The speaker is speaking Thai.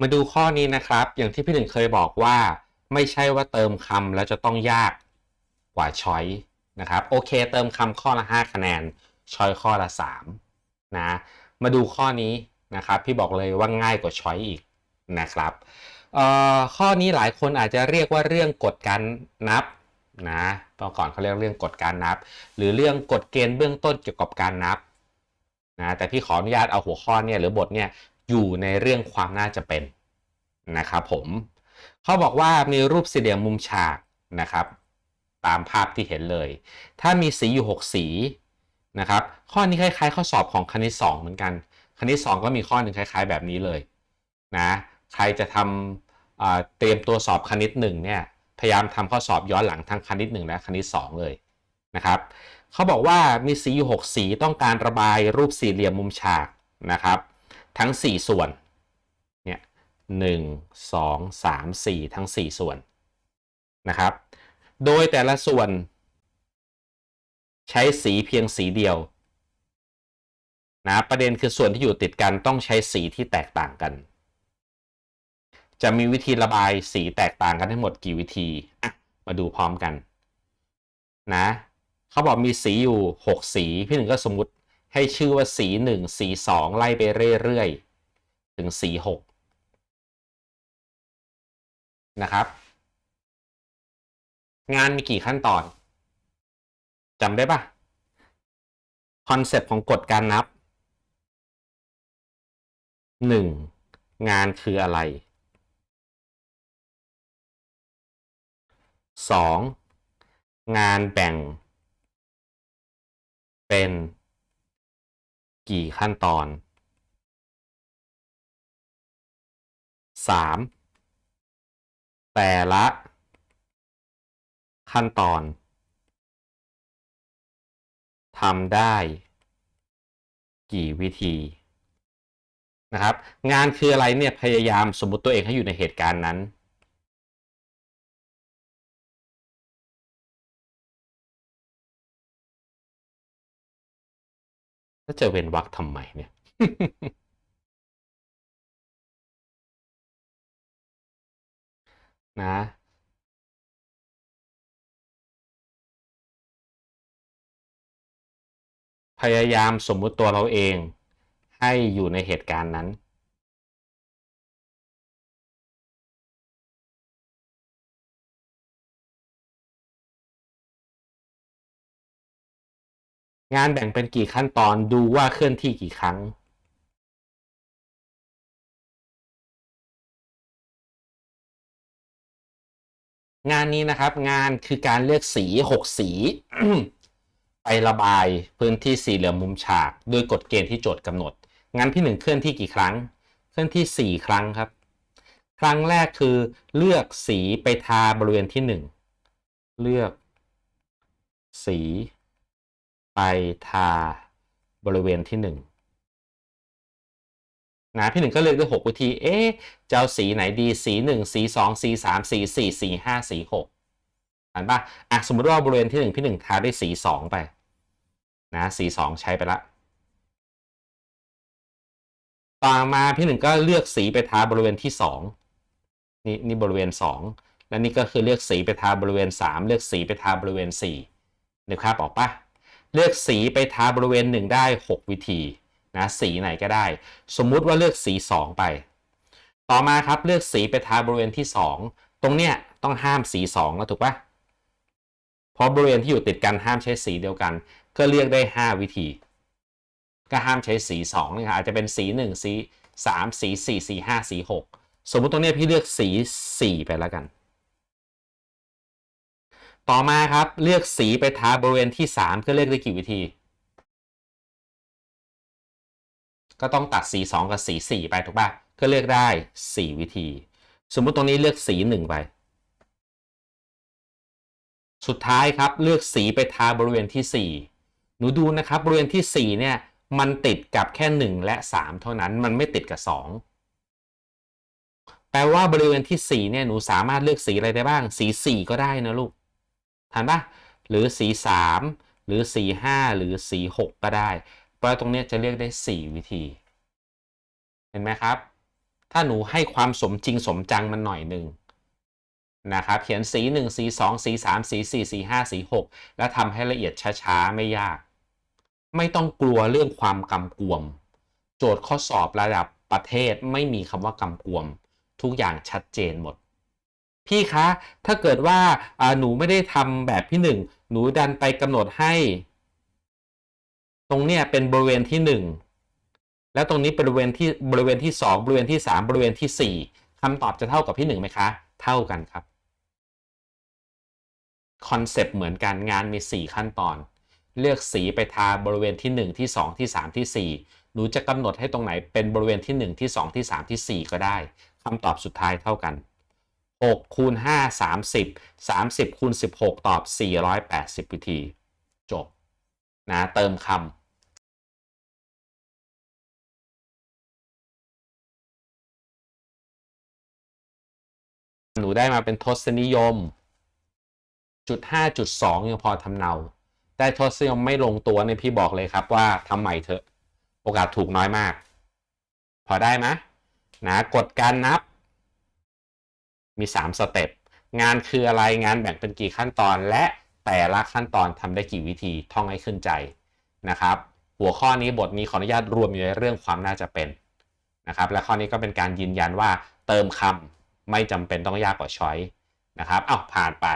มาดูข้อนี้นะครับ อย่างที่พี่หนึ่งเคยบอกว่า ไม่ใช่ว่าเติมคำแล้วจะต้องยากกว่าช้อยนะครับ โอเค เติมคำข้อละ 5 คะแนนช้อยข้อละ3นะมาดูข้อนี้นะครับ พี่บอกเลยว่าง่ายกว่าช้อยอีกนะครับข้อนี้หลายคนอาจจะเรียกว่าเรื่องกฎการนับนะเมื่อก่อนเขาเรียกเรื่องกฎการนับ หรือเรื่องกฎเกณฑ์เบื้องต้นเกี่ยวกับการนับนะแต่พี่ขออนุญาตเอาหัวข้อเนี่ยหรือบทเนี่ย อยู่ในเรื่องความน่าจะเป็นนะครับผมเขาบอกว่ามีรูปสี่เหลี่ยมมุมฉากนะครับ ตามภาพที่เห็นเลย ถ้ามีสีอยู่ 6 สีนะครับ ข้อนี้คล้ายๆ ข้อสอบของคณิต 2 เหมือนกัน คณิต 2 ก็มีข้อหนึ่งคล้าย ๆ แบบนี้เลยนะใครจะทำเตรียมตัวสอบคณิต1เนี่ยพยายามทำข้อสอบย้อนหลังทั้งคณิต 1 และคณิต 2 เลยนะครับเขาบอกว่ามีสีอยู่ 6 สีต้องการระบายรูปสี่เหลี่ยมมุมฉากนะครับ ทั้ง 4 ส่วนเนี่ยหนึ่งสองสามสี่ทั้ง 4 ส่วนนะครับ โดยแต่ละส่วนใช้สีเพียงสีเดียวนะประเด็นคือส่วนที่อยู่ติดกันต้องใช้สีที่แตกต่างกัน จะมีวิธีระบายสีแตกต่างกันทั้งหมดกี่วิธีมาดูพร้อมกันนะเขาบอกมีสีอยู่ 6 สี พี่หนึ่งก็สมมติ ให้ชื่อว่าสี 1 สี 2 ไล่ไปเรื่อยๆ ถึงสี 6 นะครับ งานมีกี่ขั้นตอนจำได้ปะคอนเซปต์ของกฎการนับ 1. งานคืออะไร 2. งานแบ่ง เป็น กี่ขั้นตอน 3. แต่ละ ขั้นตอนทำได้ กี่วิธีนะครับ งานคืออะไรเนี่ยพยายามสมมติตัวเองให้อยู่ในเหตุการณ์นั้น แล้วจะเว้นวรรคทำไมเนี่ย นะ พยายามสมมุติตัวเราเองให้อยู่ในเหตุการณ์นั้น งานแบ่งเป็นกี่ขั้นตอนดูว่าเคลื่อนที่กี่ครั้งงานนี้นะครับงานคือการเลือกสี 6 สี ไประบายพื้นที่สี่เหลี่ยมมุมฉากด้วยกฎเกณฑ์ที่โจทย์กำหนด งั้นพี่หนึ่งเคลื่อนที่กี่ครั้ง เคลื่อนที่ 4 ครั้งครับ ครั้งแรกคือเลือกสีไปทาบริเวณที่ 1 เลือกสี ไปทาบริเวณที่1นะพี่หนึ่งก็เลือกด้6วิธี เอ๊ะจะเอาสีไหนดีสี 1 สี 2 สี 3 สี 4 สี 5 สี 6อ่านป่ะอะสมมติว่าบริเวณที่ 1 พี่หนึ่งทาด้วยสี 2 ไปนะสี 2 ใช้ไปละต่อมาพี่หนึ่งก็เลือกสีไปทาบริเวณที่ 2 นี่นี่บริเวณ 2 และนี่ก็คือเลือกสีไปทาบริเวณ 3 เลือกสีไปทาบริเวณ4นึกภาพออกปะ เลือกสีไปทาบริเวณ 1 ได้ 6 วิธีนะสีไหนก็ได้ สมมุติว่าเลือกสี 2 ไป ต่อมาครับเลือกสีไปทาบริเวณที่ 2 ตรงเนี้ยต้องห้ามสี 2 แล้วถูกปะเพราะบริเวณที่อยู่ติดกันห้ามใช้สีเดียวกัน ก็เลือกได้ 5 วิธี ก็ห้ามใช้สี2นะครับอาจจะเป็นสี 1 สี 3 สี 4 สี 5 สี 6 สมมุติตรงนี้ยพี่เลือกสี 4 ไปแล้วกัน ต่อมาครับเลือกสีไปทาบริเวณที่ 3 ก็เลือกได้กี่วิธี ก็ต้องตัดสี 2 กับสี 4 ไปถูกป่ะก็เลือกได้ 4 วิธี สมมุติตรงนี้เลือกสี 1 ไป สุดท้ายครับเลือกสีไปทาบริเวณที่ 4 หนูดูนะครับบริเวณที่ 4 เนี่ยมันติดกับแค่ 1 และ 3 เท่านั้นมันไม่ติดกับ 2แปลว่าบริเวณที่ 4 เนี่ย หนูสามารถเลือกสีอะไรได้บ้าง สี 4 ก็ได้นะลูก ทันปะหรือสี 3 หรือสี 5 หรือสี 6 ก็ได้ เพราะตรงนี้จะเรียกได้ 4 วิธี เห็นไหมครับ ถ้าหนูให้ความสมจริงสมจังมันหน่อยหนึ่งนะครับ เขียนสีหนึ่งสีสองสีสามสีสี่สีห้าสีหกแล้วทำให้ละเอียดช้าๆ ไม่ยาก ไม่ต้องกลัวเรื่องความกำกวม โจทย์ข้อสอบระดับประเทศไม่มีคำว่ากำกวม ทุกอย่างชัดเจนหมด พี่คะ ถ้าเกิดว่าหนูไม่ได้ทำแบบพี่หนึ่งหนูดันไปกำหนดให้ ตรงเนี้ยเป็นบริเวณที่หนึ่งแล้วตรงนี้บริเวณที่บริเวณที่สองบริเวณที่สามบริเวณที่สี่คำตอบจะเท่ากับพี่หนึ่งไหมคะ เท่ากันครับคอนเซปต์เหมือนกันงานมี 4 ขั้นตอน เลือกสีไปทาบริเวณที่ 1 ที่ 2 ที่ 3 ที่ 4 หนูจะกำหนดให้ตรงไหนเป็นบริเวณที่ 1 ที่ 2 ที่ 3 ที่ 4 ก็ได้คำตอบสุดท้ายเท่ากัน 6คูณ5 30 30คูณ16 ตอบ 480 วิธี จบ นะ เติมคำหนูได้มาเป็นทศนิยม จุดห้าจุดสองยังพอทำเนา แต่ทศนิยมไม่ลงตัวเนี่ยพี่บอกเลยครับว่าทำใหม่เถอะ โอกาสถูกน้อยมาก พอได้ไหมนะกฎการนับ มี 3 สเต็ป งานคืออะไร งานแบ่งเป็นกี่ขั้นตอน และแต่ละขั้นตอนทำได้กี่วิธี ท่องให้ขึ้นใจนะครับ หัวข้อนี้บทนี้ขออนุญาตรวมอยู่ในเรื่องความน่าจะเป็นนะครับ และข้อนี้ก็เป็นการยืนยันว่าเติมคำไม่จำเป็นต้องยากกว่าช้อยนะครับ เอ้าผ่านไป